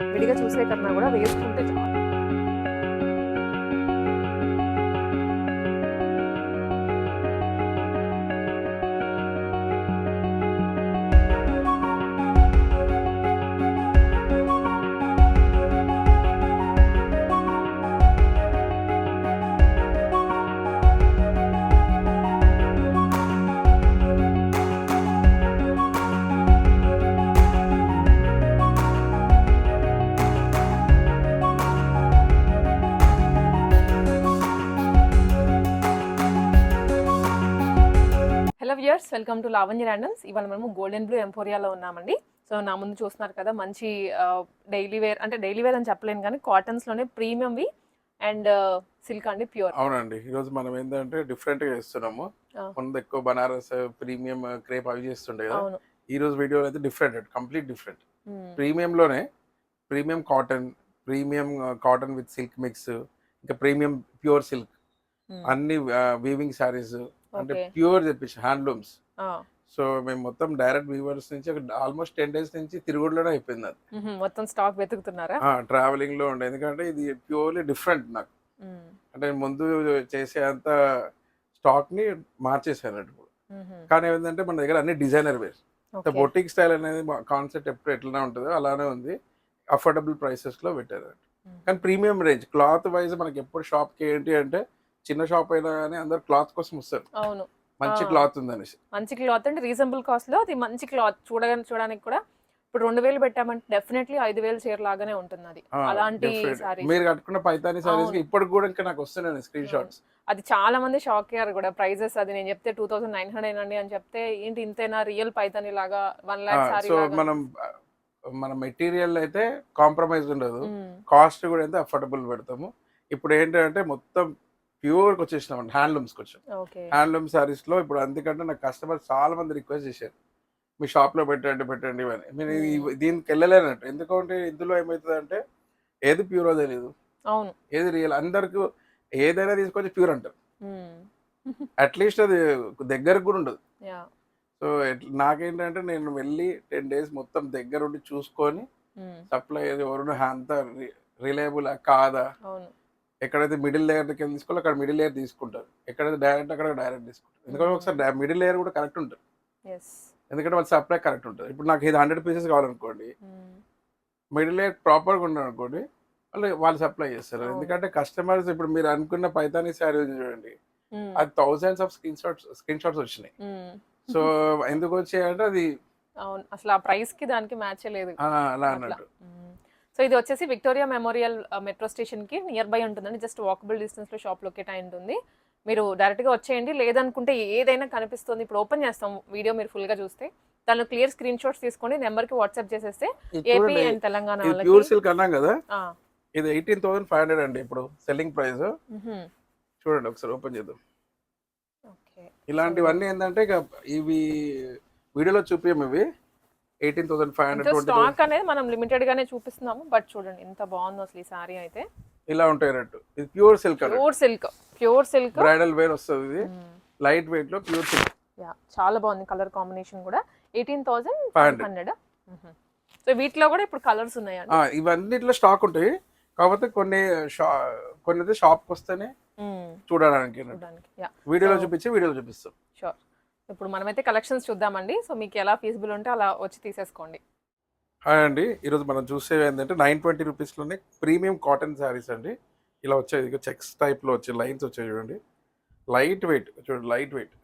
విడిగా చూసే కన్నా కూడా వేసుకుంటే చాలా. Viewers welcome to Lavanya randoms. ఇవాళ మనము గోల్డెన్ బ్లూ ఎంపోరియాలో ఉన్నామండి. సో నా ముందు చూస్తున్నారు కదా మంచి డైలీ వేర్ అంటే డైలీ వేర్ అని చెప్పలేను కానీ కాటన్స్లోనే ప్రీమియంవి అండ్ సిల్క్ అండి ప్యూర్. అవునండి. ఈరోజు మనం ఏంటంటే డిఫరెంట్గా చేస్తున్నాము. ముందు ఎక్కువ బనారస్ ప్రీమియం క్రేప్ అవి చేస్తుండే కదా. ఈ రోజు వీడియోలో అయితే డిఫరెంట్ కంప్లీట్ డిఫరెంట్. మ్మ్. ప్రీమియం లోనే premium cotton premium cotton with silk mix ఇంకా ప్రీమియం ప్యూర్ సిల్క్. అన్ని వీవింగ్ శారీస్ అంటే ప్యూర్ తెప్పించి హ్యాండ్లూమ్స్. సో మేము మొత్తం డైరెక్ట్ వీవర్స్ నుంచి ఆల్మోస్ట్ టెన్ డేస్ నుంచి తిరుగుడులోనే అయిపోయింది అది. మొత్తం స్టాక్ వెతుకుతున్నారా ట్రావెలింగ్లో ఉండే ఎందుకంటే ఇది ప్యూర్లీ డిఫరెంట్ నాకు. అంటే ముందు చేసే అంత స్టాక్ని మార్చేసాను ఇప్పుడు. కానీ ఏంటంటే మన దగ్గర అన్ని డిజైనర్ వేర్. బొటిక్ స్టైల్ అనేది కాన్సెప్ట్ ఎప్పుడు ఎట్లా ఉంటుందో అలానే ఉంది అఫోర్డబుల్ ప్రైసెస్లో పెట్టారు. కానీ ప్రీమియం రేంజ్ క్లాత్ వైజ్ మనకి ఎప్పుడు షాప్కి ఏంటి అంటే చిన్న షాప్ అయినా కానీ అందరు క్లాత్ కోసం వస్తారు. అవును. మంచి. క్లాత్ ఉందనేసి. మంచి క్లాత్ అంటే రీజనబుల్ కాస్ట్లో అది మంచి క్లాత్ చూడగానే చూడడానికి కూడా ఇప్పుడు రెండు వేలు పెట్టామంటే డెఫినెట్లీ ఐదు వేలు చీర లాగానే ఉంటుంది అది. అలాంటి మీరు కట్టుకున్న పైతాని సారీస్. ఇప్పటికి కూడా ఇంకా నాకు వస్తున్నాయి స్క్రీన్ షాట్స్ అది చాలా మంది షాక్ అయ్యారు కూడా. ప్రైజెస్ అది నేను చెప్తే టూ థౌసండ్ నైన్ హండ్రెడ్ అండి అని చెప్తే ఏంటి ఇంతేనా రియల్ పైతాని లాగా వన్ లాక్ సారీ మనం మన మెటీరియల్ అయితే కాంప్రమైజ్ ఉండదు. కాస్ట్ కూడా అయితే అఫోర్డబుల్ పెడతాము. ఇప్పుడు ఏంటంటే మొత్తం ప్యూర్కి వచ్చేసినాం హ్యాండ్లూమ్స్కి వచ్చాం హ్యాండ్లూమ్ సారీస్లో ఇప్పుడు అందుకంటే నాకు కస్టమర్ చాలా మంది రిక్వెస్ట్ చేశారు. మీ షాప్లో పెట్టండి పెట్టండి అని. నేను దీనికి వెళ్ళలేనట్టు. ఎందుకంటే ఇందులో ఏమవుతుంది అంటే ఏది ప్యూరో తెలియదు అవును. ఏది రియల్ అందరికి ఏదైనా తీసుకొచ్చి ప్యూర్ అంటారు. అట్లీస్ట్ అది దగ్గరకు కూడా ఉండదు. సో నాకేంటంటే నేను వెళ్ళి టెన్ డేస్ మొత్తం దగ్గర ఉండి చూసుకొని సప్లై ఎవరు అంత రిలయబుల్ కాదా? ఎక్కడైతే మిడిల్ లేయర్ దగ్గర తీసుకోవాలో అక్కడ మిడిల్ లేయర్ తీసుకుంటారు. ఎక్కడైతే డైరెక్ట్ అక్కడ డైరెక్ట్ తీసుకుంటారు. ఎందుకంటే ఒకసారి మిడిల్ లేయర్ కూడా కరెక్ట్ ఉంటుంది. ఎందుకంటే వాళ్ళ సప్లై కరెక్ట్ ఉంటుంది. ఇప్పుడు నాకు ఇది హండ్రెడ్ పీసెస్ కావాలనుకోండి మిడిల్ లేయర్ ప్రాపర్గా ఉండదు అనుకోండి వాళ్ళు వాళ్ళు సప్లై చేస్తారు. అవును. ఎందుకంటే కస్టమర్స్ ఇప్పుడు మీరు అనుకున్న పైతాని శారీ చూడండి. అది thousands of screen shots screen shots వచ్చినాయి సో ఎందుకు వచ్చాయంటే అది అవును. అసలు ఆ ప్రైస్కి దానికి మ్యాచ్ లేదు. అలా. అన్నట్టు. సో ఇది వచ్చేసి విక్టోరియా మెమోరియల్ మెట్రో స్టేషన్కి నియర్ బై ఉంటుందండి. జస్ట్ వాకబుల్ డిస్టెన్స్లో షాప్ లొకేట్ అయి ఉంటుంది. మీరు డైరెక్ట్గా వచ్చేయండి. లేదనుకుంటే ఏదైనా కనిపిస్తుంది. ఇప్పుడు ఓపెన్ చేస్తాం వీడియో మీరు ఫుల్గా చూస్తే. దానిలో క్లియర్ స్క్రీన్ షాట్స్ తీసుకోండి. నెంబర్కి వాట్సాప్ చేసేస్తే AP and Telangana pure silk అన్నాం కదా? ఇది ఎయిటీన్ థౌసండ్ ఫైవ్ హండ్రెడ్ అండి ఇప్పుడు సెల్లింగ్ ప్రైస్. చూడండి ఒకసారి ఓపెన్ చేద్దాం. ఓకే. ఇలాంటివన్నీ ఏంటంటే ఇక ఇవి వీడియోలో చూపించము ఇవి. Eighteen thousand five hundred stock అనేది మనం లిమిటెడ్ గానే చూపిస్తున్నాము బట్ చూడండి ఎంత బాగుందో అసలు ఈ సారీ అయితే. ఇలా ఉంటాయి అన్నట్టు ఇది pure silk pure silk pure silk bridal wear వస్తుంది ఇది. లైట్ వెయిట్లో ప్యూర్ సిల్క్ యా చాలా బాగుంది కలర్ కాంబినేషన్ కూడా. Eighteen thousand five hundred so వీటిలో కూడా ఇప్పుడు కలర్స్ ఉన్నాయండి ఇవన్నిట్లో స్టాక్ ఉంటాయి. కాకపోతే కొన్ని కొన్ని అయితే షాప్కి వస్తేనే మ్మ్. చూడడానికి. వీడియోలో చూపించి వీడియోలో చూపిస్తాం. షూర్ ఇప్పుడు మనమైతే కలెక్షన్స్ చూద్దామండి. సో మీకు ఎలా ఫీజిబుల్ ఉంటే అలా వచ్చి తీసేసుకోండి. హాయ్ అండి. ఈరోజు మనం చూసేవి ఏంటంటే నైన్ ట్వంటీ రూపీస్లోనే ప్రీమియం కాటన్ శారీస్ అండి. ఇలా వచ్చేది చెక్స్ టైప్లో వచ్చే లైన్స్ వచ్చాయి చూడండి. లైట్ వెయిట్ చూడండి లైట్ వెయిట్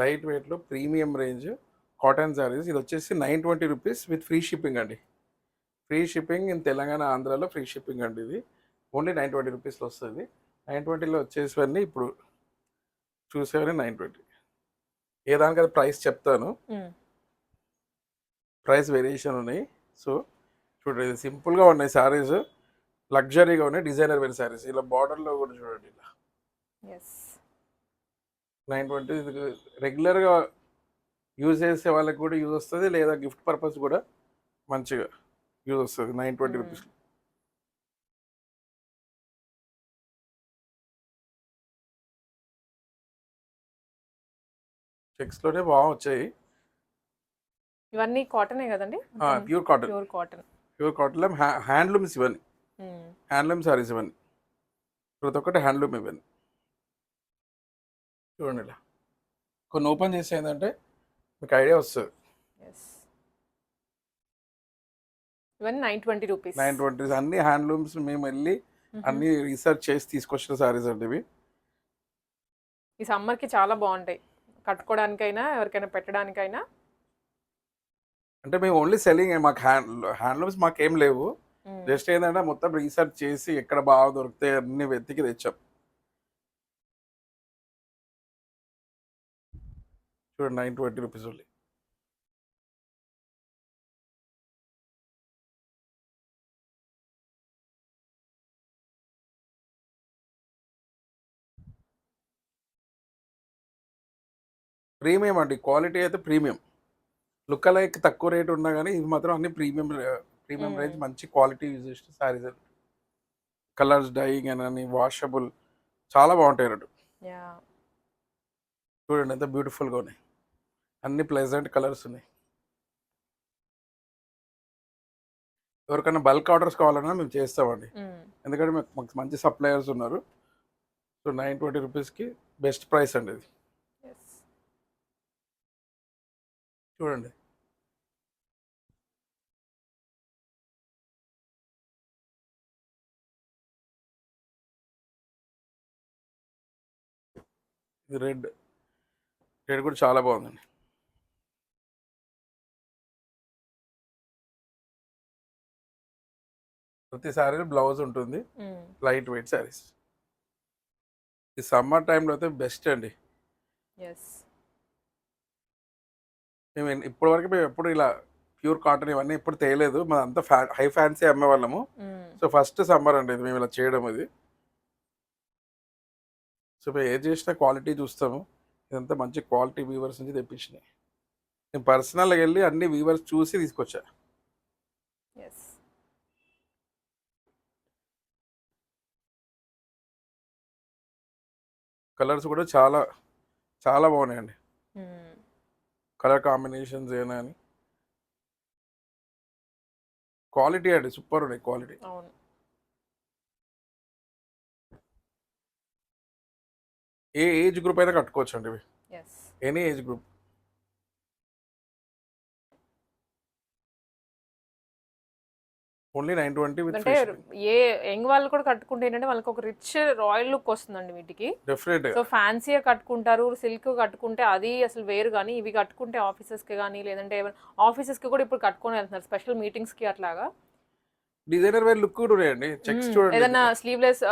లైట్ వెయిట్లో ప్రీమియం రేంజ్ కాటన్ శారీస్. ఇది వచ్చేసి nine twenty rupees with free shipping అండి. ఫ్రీ షిప్పింగ్ ఇన్ తెలంగాణ ఆంధ్రాలో ఫ్రీ షిప్పింగ్ అండి ఇది. ఓన్లీ నైన్ ట్వంటీ రూపీస్లో వస్తుంది. నైన్ ట్వంటీలో వచ్చేసివన్నీ ఇప్పుడు చూసేవన్నీ నైన్ ట్వంటీ. ఏ దానికి అది ప్రైస్ చెప్తాను. ప్రైస్ వేరియేషన్ ఉన్నాయి. సో చూడండి ఇది సింపుల్గా ఉన్నాయి శారీస్ లగ్జరీగా ఉన్నాయి డిజైనర్ వేర్ శారీస్ ఇలా బార్డర్లో కూడా చూడండి ఇలా. నైన్ ట్వంటీ రెగ్యులర్గా యూజ్ చేసే వాళ్ళకి కూడా యూజ్ వస్తుంది లేదా గిఫ్ట్ పర్పస్ కూడా మంచిగా యూజ్ వస్తుంది. Nine twenty. రూపీస్ చెక్స్లోనే బాగా వచ్చాయి ఇవన్నీ కాటనే కదండి? Pure cotton. Pure cotton. Pure కాటన్లో హ్యా హ్యాండ్లూమ్స్ ఇవన్నీ. హ్యాండ్లూమ్ సారీస్ ఇవన్నీ. ప్రతి ఒక్కటి హ్యాండ్లూమ్ ఇవన్నీ. చూడండి ఇలా. కొన్ని ఓపెన్ చేస్తే ఏంటంటే మీకు ఐడియా వస్తుంది. Yes. ఇవన్నీ nine twenty rupees. Nine twenties అన్ని హ్యాండ్లూమ్స్ మేము వెళ్ళి అన్ని రీసెర్చ్ చేసి తీసుకొచ్చిన సారీస్ అండి ఇవి. ఈ సమ్మర్కి చాలా బాగుంటాయి. కట్టుకోవడానికైనా ఎవరికైనా పెట్టడానికైనా? అంటే మేము ఓన్లీ సెల్లింగ్ మాకు హ్యాండ్ హ్యాండ్లూమ్స్ మాకేం లేవు. జస్ట్ ఏంటంటే మొత్తం రీసెర్చ్ చేసి ఎక్కడ బాగా దొరుకుతాయి అన్ని వెతికి తెచ్చాం. చూడండి nine twenty rupees only. Premium అండి. క్వాలిటీ అయితే ప్రీమియం. లుక్ లైక్ తక్కువ రేట్ ఉన్నా కానీ ఇది మాత్రం అన్ని ప్రీమియం ప్రీమియం. రేంజ్ మంచి క్వాలిటీ యూజ్ చేసిన సారీస్ కలర్స్ డైయింగ్ అని వాషబుల్ చాలా బాగుంటాయి రెండు. చూడండి ఎంత బ్యూటిఫుల్గా ఉన్నాయి. అన్ని ప్లెజెంట్ కలర్స్ ఉన్నాయి. ఎవరికైనా బల్క్ ఆర్డర్స్ కావాలన్నా మేము చేస్తామండి. ఎందుకంటే మాకు మంచి సప్లయర్స్ ఉన్నారు. సో నైన్ ట్వంటీ రూపీస్కి బెస్ట్ ప్రైస్ అండి ఇది. చూడండి. ఇది రెడ్. రెడ్ కూడా చాలా బాగుందండి. ప్రతి సారీ బ్లౌజ్ ఉంటుంది. లైట్ వెయిట్ సారీస్ ఈ సమ్మర్ టైంలో అయితే బెస్ట్ అండి. మేము ఎన్- ఇప్పటి వరకు మేము ఎప్పుడు ఇలా ప్యూర్ కాటన్ ఇవన్నీ ఎప్పుడు తేయలేదు అంతా ఫ్యా హై ఫ్యాన్సీ అమ్మేవాళ్ళము మ్మ్. సో ఫస్ట్ సమ్మర్ అండి ఇది మేము ఇలా చేయడం ఇది. సో మేము ఏది చేసినా క్వాలిటీ చూస్తాము. ఇదంతా మంచి క్వాలిటీ వీవర్స్ నుంచి తెప్పించినాయి. నేను పర్సనల్గా వెళ్ళి అన్ని వీవర్స్ చూసి తీసుకొచ్చా. కలర్స్ కూడా చాలా చాలా బాగున్నాయండి. కలర్ కాంబినేషన్స్ ఏనా అని. క్వాలిటీ అండి సూపర్ ఉన్నాయి క్వాలిటీ. అవును. ఏ ఏజ్ గ్రూప్ అయినా కట్టుకోవచ్చు అండి ఇవి any age group. Only nine twenty with అంటే ఏ యంగ్ వాళ్ళు కూడా కట్టుకుంటే ఏంటంటే వాళ్ళకి ఒక రిచ్ రాయల్ లుక్ వస్తుందండి వీటికి. డెఫినెట్ సో ఫ్యాన్సీగా కట్టుకుంటారు సిల్క్ కట్టుకుంటే అది అసలు వేరు కానీ ఇవి కట్టుకుంటే ఆఫీసెస్కి కానీ లేదంటే ఆఫీసెస్కి కూడా ఇప్పుడు కట్టుకొని వెళ్తున్నారు స్పెషల్ మీటింగ్స్కి అట్లాగా. డిజైనర్ వేర్ లుక్ కూడా ఉన్నాయండి చెక్స్. చూడండి. ఏదైనా స్లీవ్లెస్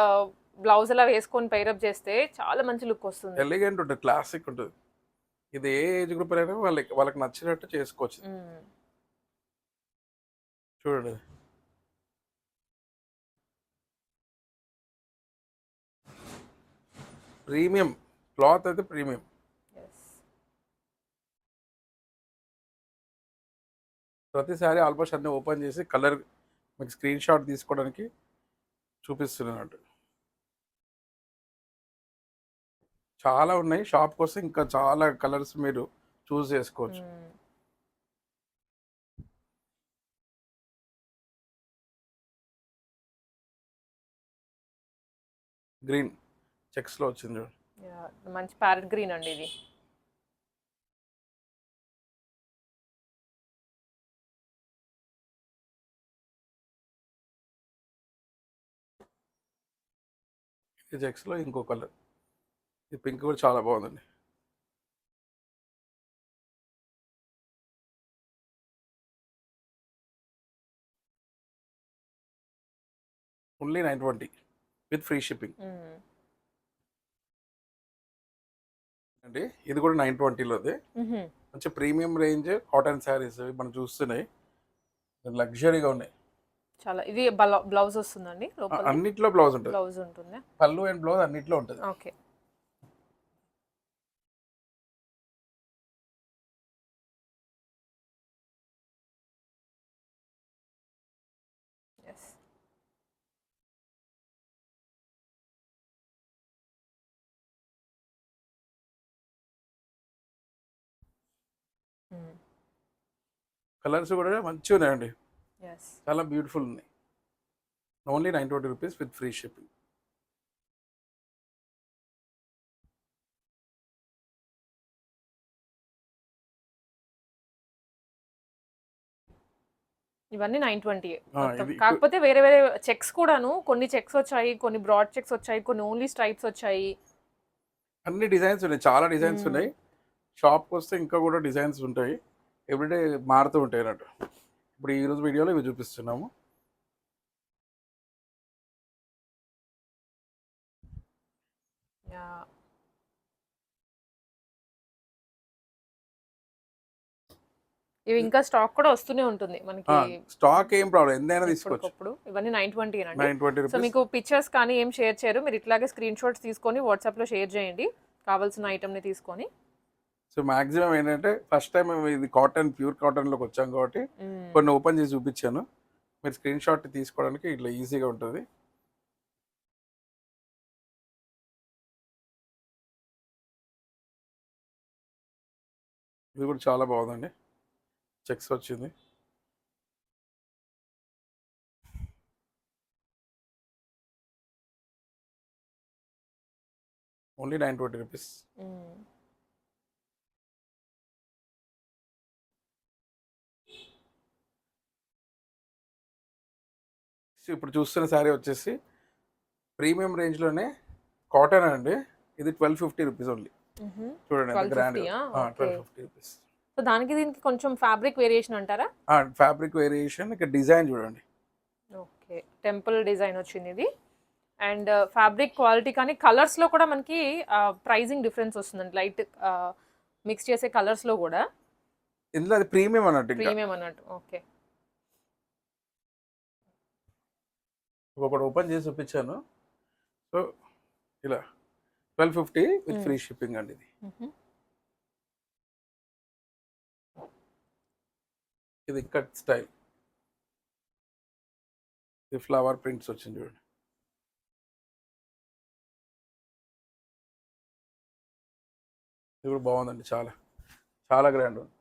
బ్లౌజ్ అలా వేసుకొని పైరప్ చేస్తే చాలా మంచి లుక్ వస్తుంది. ఎలిగెంట్ ఉంటుంది క్లాసిక్ ఉంటుంది. ఇది ఏ ఏజ్ గ్రూప్ అయినా వాళ్ళకి వాళ్ళకి నచ్చినట్టు చేసుకోవచ్చు. చూడండి. ప్రీమియం. క్లాత్ అయితే ప్రీమియం. ప్రతిసారి ఆల్మోస్ట్ అన్ని ఓపెన్ చేసి కలర్ మీకు స్క్రీన్ షాట్ తీసుకోవడానికి చూపిస్తున్నట్టు చాలా ఉన్నాయి. షాప్ కోసం ఇంకా చాలా కలర్స్ మీరు చూస్ చేసుకోవచ్చు. మ్మ్. గ్రీన్ చెక్స్లో వచ్చింది Yeah. మంచి ప్యారెట్ గ్రీన్ అండి ఇది. ఈ చెక్స్లో ఇంకో కలర్. ఈ పింక్ కూడా చాలా బాగుందండి. Only nine twenty with free shipping. అండి. ఇది కూడా నైన్ ట్వంటీలోది. మంచి ప్రీమియం రేంజ్ కాటన్ శారీస్ మనం చూస్తున్నాయి. లగ్జరీగా ఉన్నాయి. చాలా ఇది బ్లౌజ్ వస్తుందండి అన్నిట్లో బ్లౌజ్ ఉంటుంది. బ్లౌజ్ ఉంటుంది? పళ్ళు అండ్ బ్లౌజ్ అన్నిట్లో ఉంటుంది. ఓకే. కలర్స్ కూడా మంచిగా ఉన్నాయండి. చాలా బ్యూటిఫుల్ ఉన్నాయి. Only nine twenty rupees with free shipping. ఇవన్నీ నైన్ ట్వంటీ కాకపోతే వేరే వేరే చెక్స్ కూడాను కొన్ని చెక్స్ వచ్చాయి కొన్ని బ్రాడ్ చెక్స్ వచ్చాయి కొన్ని ఓన్లీ స్ట్రైప్స్ వచ్చాయి. అన్ని డిజైన్స్ ఉన్నాయి. చాలా డిజైన్స్. ఉన్నాయి. షాప్కి వస్తే ఇంకా కూడా డిజైన్స్ ఉంటాయి. ఎవ్రీడే మారుతూ ఉంటాయి అన్నట్టు ఇప్పుడు ఈ రోజు వీడియోలో ఇవి చూపిస్తున్నాము. యా ఇవి ఇంకా స్టాక్ కూడా వస్తూనే ఉంటుంది మనకి. స్టాక్ ఏం ప్రాబ్లం ఎంతైనా తీసుకోవచ్చు. ఎప్పటికప్పుడు ఇవన్నీ నైన్ ట్వంటీ అండి నైన్ ట్వంటీ సో మీకు పిక్చర్స్ కానీ ఏం షేర్ చేయరు. మీరు ఇట్లాగే స్క్రీన్ షాట్స్ తీసుకొని వాట్సాప్లో షేర్ చేయండి. కావాల్సిన ఐటమ్ని తీసుకొని. సో మాక్సిమం ఏంటంటే ఫస్ట్ టైం మేము ఇది కాటన్ ప్యూర్ కాటన్లోకి వచ్చాం కాబట్టి. కొన్ని ఓపెన్ చేసి చూపించాను. మీరు స్క్రీన్ షాట్ తీసుకోవడానికి ఇట్లా ఈజీగా ఉంటుంది. ఇది కూడా చాలా బాగుందండి. చెక్స్ వచ్చింది. Only nine twenty rupees so ఇప్పుడు చూస్తున్న శారీ వచ్చేసి ప్రీమియం రేంజ్లోనే కాటన్ అండి. ఇది ట్వెల్వ్ ఫిఫ్టీ రూపీస్ ఓన్లీ. చూడండి ఎంత 1250 grand? Twelve. Fifty rupees. So దానికి దీనికి కొంచెం ఫ్యాబ్రిక్ వేరియేషన్ అంటారా? ఫ్యాబ్రిక్ వేరియేషన్ ఇక డిజైన్ చూడండి. ఓకే. టెంపుల్ డిజైన్ వచ్చింది ఇది. అండ్ ఫ్యాబ్రిక్ క్వాలిటీ కానీ కలర్స్లో కూడా మనకి ప్రైజింగ్ డిఫరెన్స్ వస్తుందండి. లైట్ మిక్స్ చేసే కలర్స్లో కూడా. ఇందులో అది ప్రీమియం అన్నట్టు ప్రీమియం అన్నట్టు. ఓకే. ఒకటి ఓపెన్ చేసి చూపించాను. సో ఇలా twelve fifty with. Free shipping అండి ఇది. ఇది కట్ స్టైల్. ఇది ఫ్లవర్ ప్రింట్స్ వచ్చింది చూడండి. ఇది కూడా బాగుందండి చాలా. చాలా గ్రాండ్ ఉంది.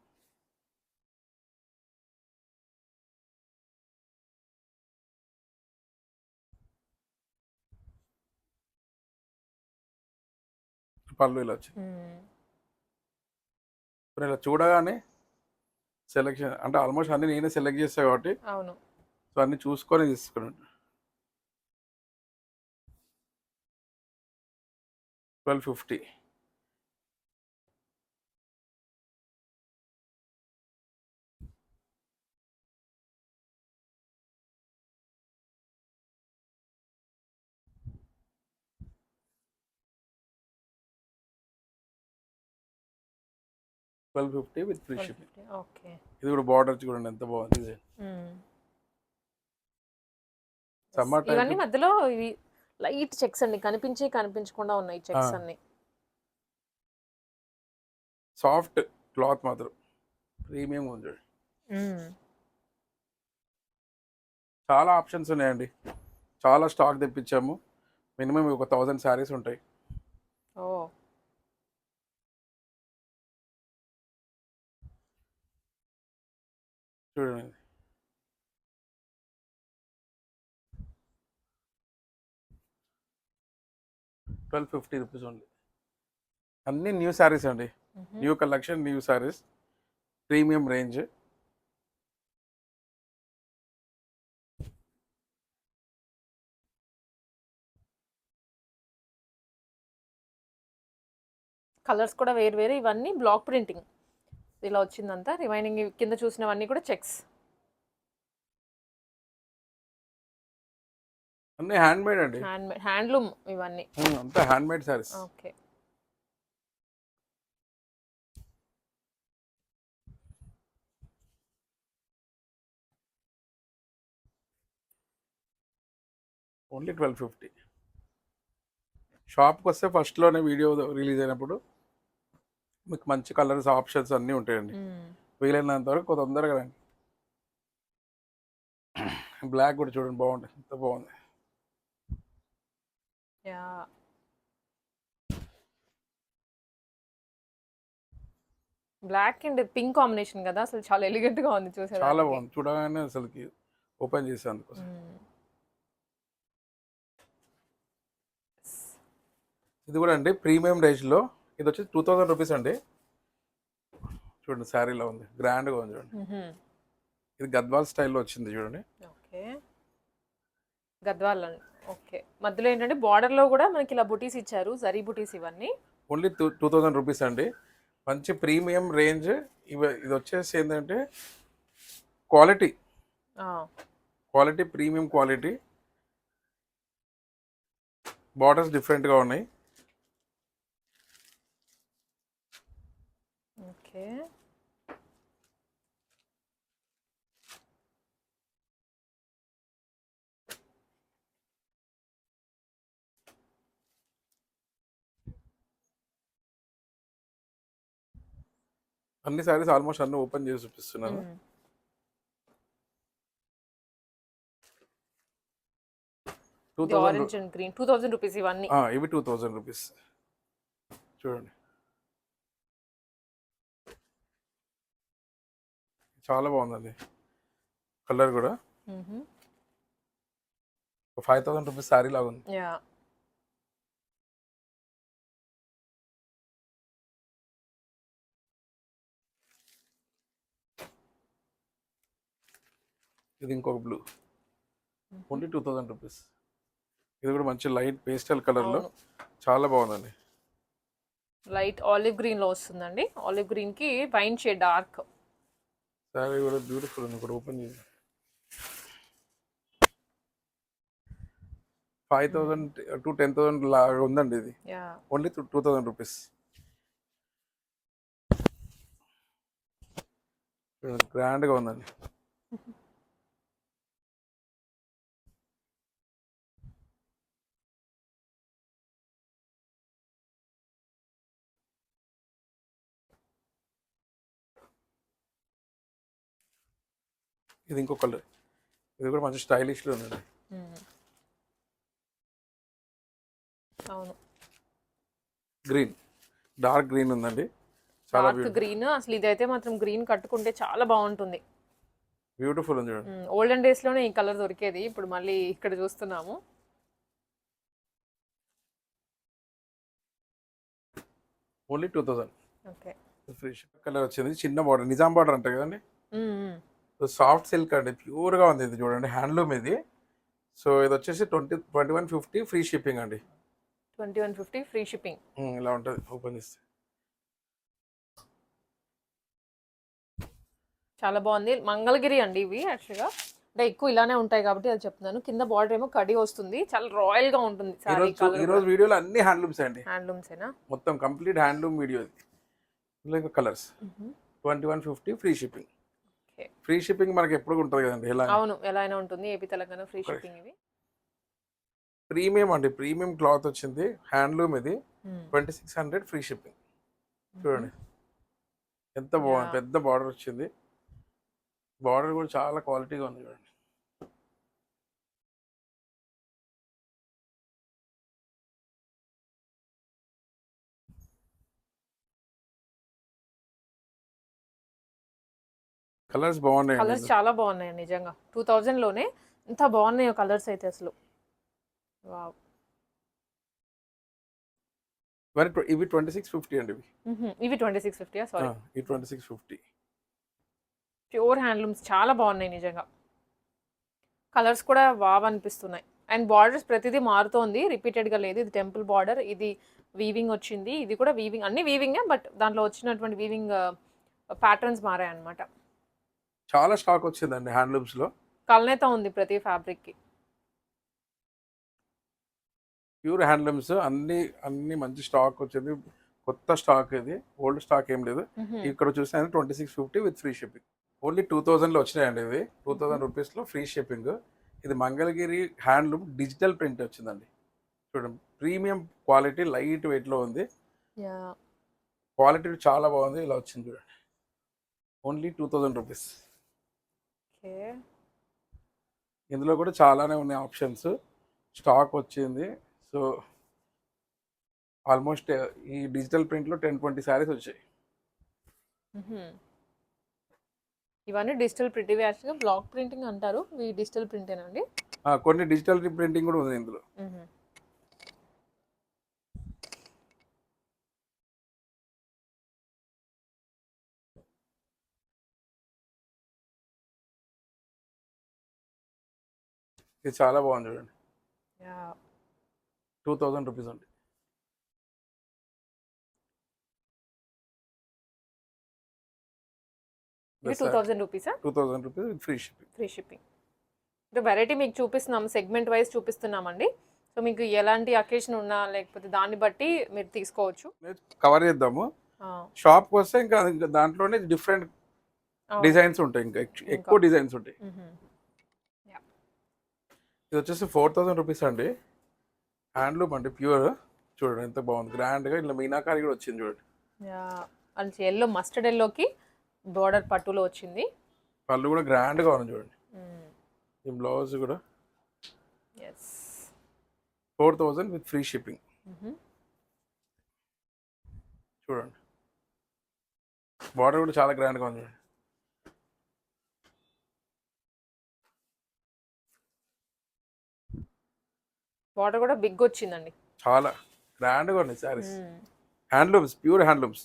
పళ్ళు ఇలా ఇప్పుడు ఇలా చూడగానే సెలెక్షన్ అంటే ఆల్మోస్ట్ అన్ని నేనే సెలెక్ట్ చేస్తా కాబట్టి అవును. సో అన్ని చూసుకొని తీసుకున్నాను twelve fifty. Twelve fifty with free shipping okay ఇది కూడా బార్డర్ చూడండి ఎంత బాగుంది డిజైన్ సమ్మర్ ఇవన్నీ టైం మధ్యలో ఇవి లైట్ చెక్స్ అండి కనిపించి కనిపించకుండా ఉన్నాయి చెక్స్. అన్ని. సాఫ్ట్ క్లాత్ మాత్రం. ప్రీమియం ఉంది చూడండి చాలా ఆప్షన్స్ ఉన్నాయండి. చాలా స్టాక్ తెప్పించాము. మినిమం ఒక థౌజండ్ శారీస్ ఉంటాయి. చూడండి. ట్వెల్వ్ ఫిఫ్టీ రూపీస్ ఓన్లీ అన్ని న్యూ శారీస్ అండి. New collection new saris premium range colours కూడా వేరు వేరు ఇవన్నీ బ్లాక్ ప్రింటింగ్ ఇలా వచ్చిందంతా. రిమైనింగ్ కింద చూసినవన్నీ కూడా చెక్స్. అన్ని హ్యాండ్ మేడ్ అండి. హ్యాండ్ హ్యాండ్లూమ్ ఇవన్నీ. అంతా handmade saris okay. Only twelve fifty. షాప్కి వస్తే ఫస్ట్లోనే వీడియో రిలీజ్ అయినప్పుడు మీకు మంచి కలర్స్ ఆప్షన్స్ అన్నీ ఉంటాయండి. వీలైనంత వరకు తొందరగా రండి. బ్లాక్ కూడా చూడండి బాగుంది ఎంత బాగుంది. బ్లాక్ అండ్ పింక్ కాంబినేషన్ కదా అసలు చాలా ఎలిగెంట్గా ఉంది చూసారా చాలా బాగుంది. చూడగానే అసలుకి ఓపెన్ చేసాను అందుకోసం. ఇది కూడా అండి ప్రీమియం రేంజ్లో ఇది వచ్చి టూ థౌజండ్ రూపీస్ అండి. చూడండి శారీలో ఉంది. గ్రాండ్గా ఉంది చూడండి. ఇది గద్వాల్ స్టైల్లో వచ్చింది చూడండి. ఓకే. గద్వాల్ ఓకే. మధ్యలో ఏంటంటే border లో కూడా మనకి ఇలా బుటీస్ ఇచ్చారు జరీ బుటీస్ ఇవన్నీ. Only two two thousand rupees అండి. మంచి ప్రీమియం రేంజ్. ఇవి ఇది వచ్చేసి ఏంటంటే quality. Quality premium quality. Borders డిఫరెంట్గా ఉన్నాయి. ఓకే అన్ని సారీస్ ఆల్మోస్ట్ అన్ని ఓపెన్ చేసి చూపిస్తున్నాను. Two and green. Two thousand rupees ఇవన్నీ. ఇవి టూ థౌజండ్ రూపీస్. చూడండి. చాలా బాగుందండి. కలర్ కూడా. ఫైవ్ థౌసండ్ రూపీస్ శారీ లాగా ఉంది. ఇది ఇంకొక blue. Only two thousand rupees. ఇది కూడా మంచి లైట్ పేస్టల్ కలర్లో. చాలా బాగుందండి. లైట్ ఆలివ్ గ్రీన్లో వస్తుందండి. ఆలివ్ గ్రీన్కి వైన్ షేడ్ డార్క్. శారీ కూడా బ్యూటిఫుల్ ఉంది ఇక్కడ ఓపెన్ చేసి five thousand to ten thousand లాగా ఉందండి ఇది. ఓన్లీ టూ థౌసండ్ రూపీస్ గ్రాండ్గా ఉందండి. ఇది ఇంకో కలర్ ఇది కూడా మంచి స్టైలిష్లో ఉందండి అవును. గ్రీన్ డార్క్ గ్రీన్ ఉందండి. చాలా డార్క్ గ్రీన్ అసలు ఇదైతే మాత్రం గ్రీన్ కట్టుకుంటే చాలా బాగుంటుంది. బ్యూటిఫుల్ ఉంది చూడండి. ఓల్డెన్ డేస్లోనే ఈ కలర్ దొరికేది. ఇప్పుడు మళ్ళీ ఇక్కడ చూస్తున్నాము. Only two thousand okay free colour వచ్చింది. చిన్న బార్డర్ నిజాం బార్డర్ అంటారు కదండి. సాఫ్ట్ సిల్క్ అండి ప్యూర్గా ఉంది ఇది చూడండి హ్యాండ్లూమ్ ఇది. సో ఇది వచ్చేసి twenty twenty one fifty free shipping అండి. Twenty one fifty free shipping. ఇలా ఉంటుంది ఓపెన్ చేస్తే. చాలా బాగుంది. మంగళగిరి అండి ఇవి యాక్చువల్గా. అంటే ఎక్కువ ఇలానే ఉంటాయి కాబట్టి అది చెప్తున్నాను. కింద బార్డర్ ఏమో కడి వస్తుంది చాలా రాయల్గా ఉంటుంది ఈ రోజు వీడియోలో అన్ని హ్యాండ్లూమ్స్ అండి. హ్యాండ్లూమ్స్ ఏనా మొత్తం కంప్లీట్ హ్యాండ్లూమ్ వీడియో ఇది. ఇంకా colours. Twenty one fifty free shipping. Free shipping మనకి ఎప్పుడు ఉంటుంది కదండి ఇలా అవును ఎలా అయినా ఉంటుంది. ఏపీ తెలంగాణ ఫ్రీ షిప్పింగ్ ఇవి. ప్రీమియం అండి ప్రీమియం క్లాత్ వచ్చింది హ్యాండ్లూమ్ ఇది. Twenty six hundred free shipping చూడండి. ఎంత బాగుంది. పెద్ద బార్డర్ వచ్చింది. బార్డర్ కూడా చాలా క్వాలిటీగా ఉంది చూడండి. కలర్స్ బాగున్నాయి కలర్స్ చాలా బాగున్నాయి నిజంగా. టూ థౌజండ్లోనే ఎంత బాగున్నాయో కలర్స్ అయితే అసలు. వావ్. మరి ఇవి ట్వంటీ సిక్స్ ఫిఫ్టీ అండి ఇవి. ఇవి ట్వంటీ సిక్స్ ఫిఫ్టీ సారీ ఇవి twenty six fifty. Pure handlooms చాలా బాగున్నాయి నిజంగా. కలర్స్ కూడా బాగా అనిపిస్తున్నాయి. అండ్ బార్డర్స్ ప్రతిదీ మారుతోంది. రిపీటెడ్గా లేదు. ఇది టెంపుల్ బార్డర్. ఇది వీవింగ్ వచ్చింది. ఇది కూడా వీవింగ్ అన్ని వీవింగే బట్ దాంట్లో వచ్చినటువంటి వీవింగ్ ప్యాటర్న్స్ మారాయి అనమాట చాలా స్టాక్ వచ్చిందండి హ్యాండ్లూమ్స్లో కల్నేత ఉంది ప్రతి ఫ్యాబ్రిక్కి. ప్యూర్ హ్యాండ్లూమ్స్ అన్ని అన్ని మంచి స్టాక్ వచ్చింది. కొత్త స్టాక్ ఇది. ఓల్డ్ స్టాక్ ఏం లేదు. ఇక్కడ చూసిన twenty six fifty with free shipping. Only two థౌజండ్లో వచ్చినాయండి ఇవి. టూ థౌజండ్ రూపీస్లో ఫ్రీ షిప్పింగ్. ఇది మంగళగిరి హ్యాండ్లూమ్ డిజిటల్ ప్రింట్ వచ్చిందండి. చూడండి ప్రీమియం క్వాలిటీ లైట్ వెయిట్లో ఉంది. క్వాలిటీ చాలా బాగుంది. ఇలా వచ్చింది చూడండి. Only two thousand rupees. ఇందులో కూడా చాలానే ఉన్నాయి ఆప్షన్స్. స్టాక్ వచ్చింది. సో ఆల్మోస్ట్ ఈ డిజిటల్ ప్రింట్లో టెన్ ట్వంటీ శారీస్ వచ్చాయి. ఇవన్నీ డిజిటల్ ప్రింట్ ఇవి యాక్చువల్గా బ్లాక్ ప్రింటింగ్ అంటారు. ఇవి డిజిటల్ ప్రింటేనండి కొన్ని డిజిటల్ ప్రింటింగ్ కూడా ఉంది ఇందులో. ఇది చాలా బాగుంది చూడండి. టూ థౌజండ్ రూపీస్ అండి. Two రూపీసా two thousand rupees with free shipping free shipping variety మీకు చూపిస్తున్నాం సెగ్మెంట్ వైజ్ చూపిస్తున్నామండి. సో మీకు ఎలాంటి అకేషన్ ఉన్నా లేకపోతే దాన్ని బట్టి మీరు తీసుకోవచ్చు. కవర్ చేద్దాము. షాప్కి వస్తే ఇంకా దాంట్లోనే డిఫరెంట్. డిజైన్స్ ఉంటాయి ఇంకా. ఎక్- ఎక్కువ డిజైన్స్ ఉంటాయి. ఇది వచ్చేసి ఫోర్ థౌసండ్ రూపీస్ అండి. హ్యాండ్లూమ్ అండి ప్యూర్. చూడండి ఎంత బాగుంది. గ్రాండ్గా ఇట్లా మీనాకారి కూడా వచ్చింది చూడండి. మంచి ఎల్లో మస్టర్డ్ ఎల్లోకి బోర్డర్ పట్టులో వచ్చింది. పళ్ళు కూడా గ్రాండ్గా ఉంది చూడండి. ఈ బ్లౌజ్ కూడా. Yes four thousand with free shipping. చూడండి. బార్డర్ కూడా చాలా గ్రాండ్గా ఉంది చూడండి. బార్డర్ కూడా బిగ్ వచ్చిందండి చాలా గ్రాండ్గా ఉన్నాయి శారీస్. మ్మ్. Handlooms pure handlooms.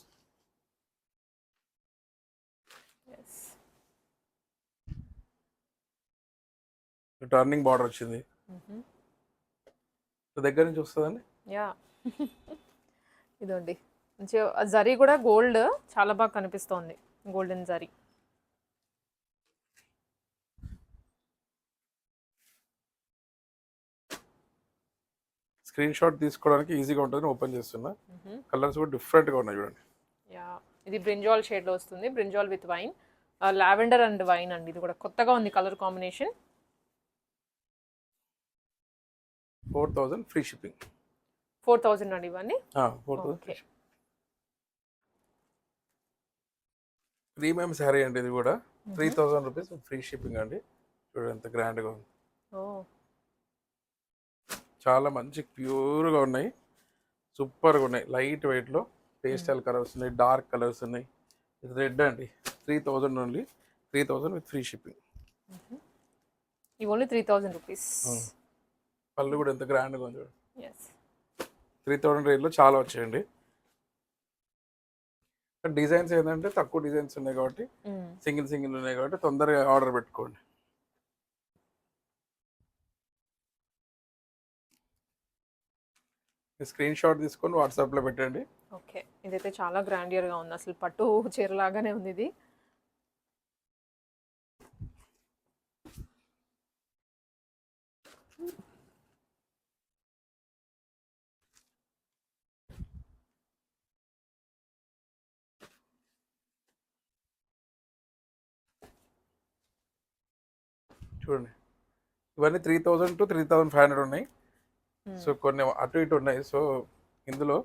Turning border వచ్చింది. దగ్గర నుంచి వస్తుందండి? యా. ఇదండి. జరీ కూడా గోల్డ్ చాలా బాగా కనిపిస్తోంది. గోల్డెన్ జరీ. స్క్రీన్ షాట్ తీసుకోవడానికి ఈజీగా ఉంటుంది ఓపెన్ చేస్తున్నా. కలర్స్ కూడా డిఫరెంట్గా ఉన్నాయి చూడండి. యా ఇది బ్రింజాల్ షేడ్లో వస్తుంది. Brinjal with wine. Lavender and wine అండి. ఇది కూడా కొత్తగా ఉంది colour combination. Four thousand free shipping. Four thousand అండి ఇవన్నీ? ప్రీమియం శారీ అండి ఇది కూడా. Three thousand rupees free shipping అండి. చూడండి ఎంత గ్రాండ్గా ఉంది. చాలా మంచి ప్యూర్గా ఉన్నాయి. సూపర్గా ఉన్నాయి. లైట్ వెయిట్లో పేస్టల్ కలర్స్ ఉన్నాయి డార్క్ కలర్స్ ఉన్నాయి. ఇది రెడ్ అండి. Three thousand only. Three thousand with free shipping. ఇవి ఓన్లీ త్రీ థౌజండ్ రూపీస్. పళ్ళు కూడా ఎంత గ్రాండ్గా ఉంది చూడండి త్రీ థౌజండ్ రేట్లో చాలా వచ్చాయండి. డిజైన్స్ ఏంటంటే తక్కువ డిజైన్స్ ఉన్నాయి కాబట్టి సింగిల్ సింగిల్ ఉన్నాయి కాబట్టి తొందరగా ఆర్డర్ పెట్టుకోండి. స్క్రీన్ షాట్ తీసుకొని వాట్సాప్లో పెట్టండి. ఓకే. ఇదైతే చాలా గ్రాండియర్గా ఉంది. అసలు పట్టు చీరలాగానే ఉంది ఇది. చూడండి. ఇవన్నీ three thousand to three thousand five hundred ఉన్నాయి. సో కొన్ని అటు ఇటు ఉన్నాయి. సో ఇందులో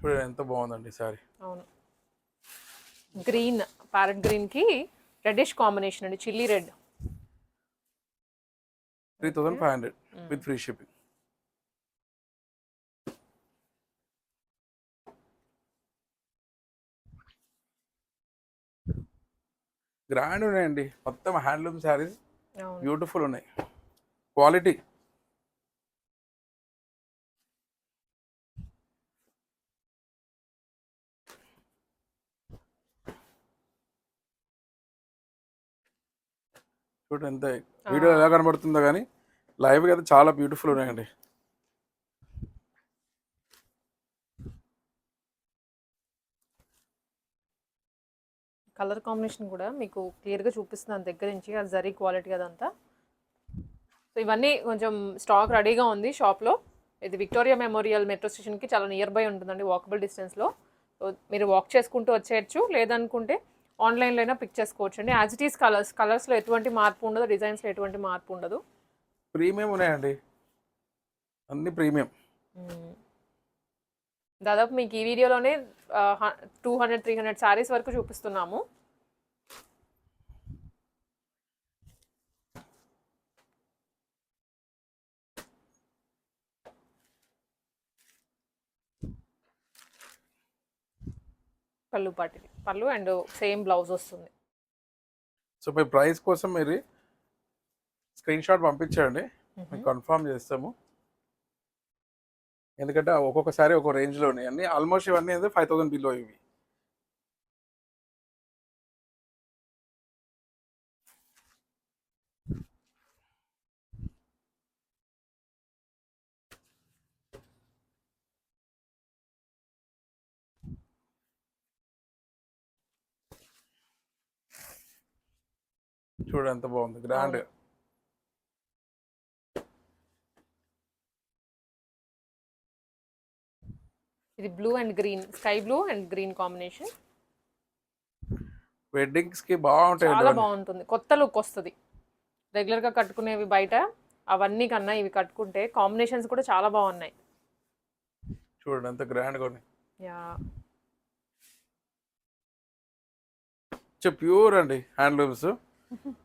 చూడండి ఎంత బాగుందండి సారీ. అవును. గ్రీన్ ప్యారెట్ గ్రీన్కి రెడ్డిష్ కాంబినేషన్ అండి. Chilli red three thousand five hundred with free shipping. Grand ఉన్నాయండి మొత్తం హ్యాండ్లూమ్ శారీస్ బ్యూటిఫుల్ ఉన్నాయి. క్వాలిటీ. చూడండి ఎంత వీడియో ఎలా కనబడుతుందో కానీ లైవ్ అయితే చాలా బ్యూటిఫుల్ ఉన్నాయండి. కలర్ కాంబినేషన్ కూడా మీకు క్లియర్గా చూపిస్తున్నాను దగ్గర నుంచి అది జరీ క్వాలిటీ అదంతా. సో ఇవన్నీ కొంచెం స్టాక్ రెడీగా ఉంది షాప్లో. ఇది విక్టోరియా మెమోరియల్ మెట్రో స్టేషన్కి చాలా నియర్ బై ఉంటుందండి వాకబుల్ డిస్టెన్స్లో. సో మీరు వాక్ చేసుకుంటూ వచ్చేయచ్చు లేదనుకుంటే ఆన్లైన్లో అయినా పిక్ చేసుకోవచ్చు అండి యాజ్ ఇట్ ఈస్ కలర్స్ కలర్స్లో ఎటువంటి మార్పు ఉండదు డిజైన్స్లో ఎటువంటి మార్పు ఉండదు. ప్రీమియం ఉన్నాయండి. అన్ని ప్రీమియం. దాదాపు మీకు ఈ వీడియోలోనే two hundred three hundred saris వరకు చూపిస్తున్నాము. పళ్ళు పాటిది పళ్ళు అండ్ సేమ్ బ్లౌజ్ వస్తుంది. సో మీ ప్రైస్ కోసం మీరు స్క్రీన్ షాట్ పంపించండి. కన్ఫర్మ్ చేస్తాము. ఎందుకంటే ఒక్కొక్కసారి ఒక రేంజ్లో ఉన్నాయి. అన్ని ఆల్మోస్ట్ ఇవన్నీ అయితే ఫైవ్ థౌసండ్ బిలో ఇవి. చూడంత ఎంత బాగుంది. గ్రాండ్. ఇది blue and green sky blue and green combination వెడ్డింగ్స్కి బాగుంటాయి చాలా బాగుంటుంది. కొత్త లుక్ వస్తుంది. రెగ్యులర్గా కట్టుకునేవి బయట అవన్నీ కన్నా ఇవి కట్టుకుంటే కాంబినేషన్స్ కూడా చాలా బాగున్నాయి. చూడండి ఎంత గ్రాండ్గా యా ప్యూర్ అండి హ్యాండ్లూమ్స్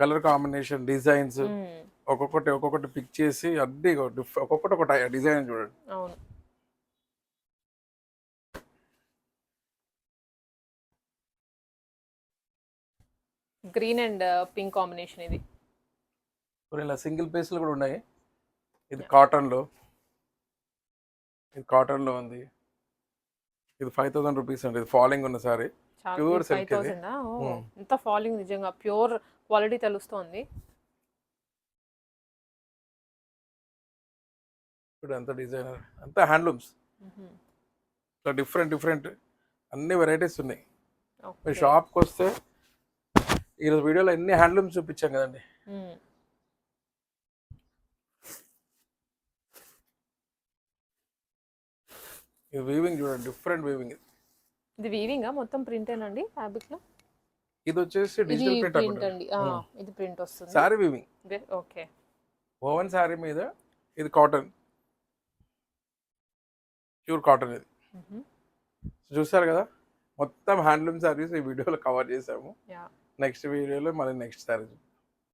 కలర్ కాంబినేషన్ డిజైన్స్. ఒక్కొక్కటి ఒక్కొక్కటి పిక్ చేసి అన్ని ఒక్కొక్కటి ఒక డిజైన్ చూడండి. అవును. గ్రీన్ అండ్ పింక్ కాంబినేషన్ ఇది. ఇలా సింగిల్ పీస్లు కూడా ఉన్నాయి. ఇది కాటన్లో. ఇది కాటన్లో ఉంది. ఇది ఫైవ్ థౌసండ్ రూపీస్ అండి. ఇది ఫాలింగ్ ఉన్న సారీ. థౌసండ్ మ్మ్. ఎంత ఫాలింగ్ నిజంగా. ప్యూర్ క్వాలిటీ తెలుస్తోంది. చూడు ఎంత డిజైనర్ అంతా హ్యాండ్లూమ్స్. ఇట్లా డిఫరెంట్ డిఫరెంట్ అన్ని వెరైటీస్ ఉన్నాయి. మీరు షాప్కి వస్తే ఈరోజు వీడియోలో ఎన్ని హ్యాండ్లూమ్స్ చూపించాం కదండి. ఇది వీవింగ్ చూడండి డిఫరెంట్ వీవింగ్. ఇది వీవింగ్? మొత్తం ప్రింట్ ఏనండి ఫ్యాబ్రిక్లో ఇది వచ్చేసి డిజిటల్ ప్రింట్ అండి. మ్మ్. ఇది ప్రింట్ వస్తుంది. Sorry weaving okay woven sari మీద ఇది కాటన్ ప్యూర్ కాటన్ ఇది. చూసారు కదా? మొత్తం హ్యాండ్లూమ్ శారీస్ ఈ వీడియోలో కవర్ చేసాము. నెక్స్ట్ వీడియోలో మళ్ళీ నెక్స్ట్ శారీ